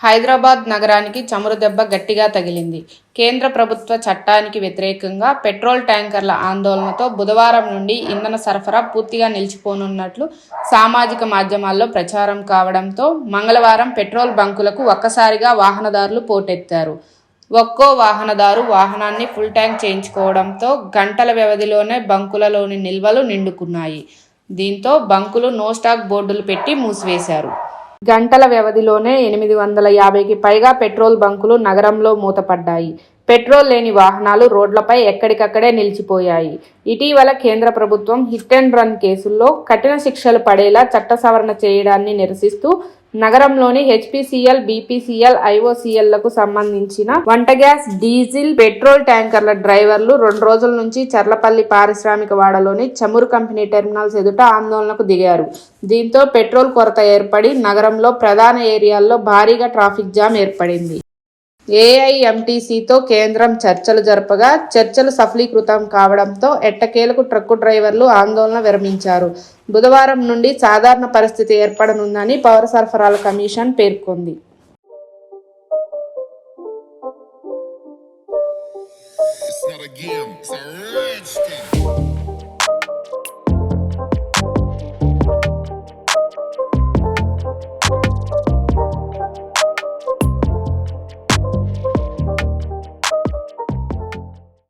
హైదరాబాద్ నగరానికి చమురు దెబ్బ గట్టిగా తగిలింది. కేంద్ర ప్రభుత్వ చట్టానికి వ్యతిరేకంగా పెట్రోల్ ట్యాంకర్ల ఆందోళనతో బుధవారం నుండి ఇంధన సరఫరా పూర్తిగా నిలిచిపోనున్నట్లు సామాజిక మాధ్యమాల్లో ప్రచారం కావడంతో మంగళవారం పెట్రోల్ బంకులకు ఒక్కసారిగా వాహనదారులు పోటెత్తారు. ఒక్కో వాహనదారు వాహనాన్ని ఫుల్ ట్యాంక్ చేయించుకోవడంతో గంటల వ్యవధిలోనే బంకులలోని నిల్వలు నిండుకున్నాయి. దీంతో బంకులు నో స్టాక్ బోర్డులు పెట్టి మూసివేశారు. గంటల వ్యవధిలోనే ఎనిమిది వందల యాభైకి పైగా పెట్రోల్ బంకులు నగరంలో మూతపడ్డాయి. పెట్రోల్ లేని వాహనాలు రోడ్లపై ఎక్కడికక్కడే నిలిచిపోయాయి. ఇటీవల కేంద్ర ప్రభుత్వం హిట్ అండ్ రన్ కేసుల్లో కఠిన శిక్షలు పడేలా చట్ట సవరణ చేయడాన్ని నిరసిస్తూ నగరంలోని హెచ్పిసిఎల్ బీపీసీఎల్ ఐఓసీఎల్లకు సంబంధించిన వంట గ్యాస్ డీజిల్ పెట్రోల్ ట్యాంకర్ల డ్రైవర్లు రెండు రోజుల నుంచి చర్లపల్లి పారిశ్రామిక వాడలోని చమురు కంపెనీ టెర్మినల్స్ ఎదుట ఆందోళనకు దిగారు. దీంతో పెట్రోల్ కొరత ఏర్పడి నగరంలో ప్రధాన ఏరియాల్లో భారీగా ట్రాఫిక్ జామ్ ఏర్పడింది. ఏఐఎంటీసీతో కేంద్రం చర్చలు జరపగా చర్చలు సఫలీకృతం కావడంతో ఎట్టకేలకు ట్రక్కు డ్రైవర్లు ఆందోళన విరమించారు బుధవారం నుండి సాధారణ పరిస్థితి ఏర్పడనుందని పౌర సరఫరాల కమిషన్ పేర్కొంది It's not a game, it's a rich game.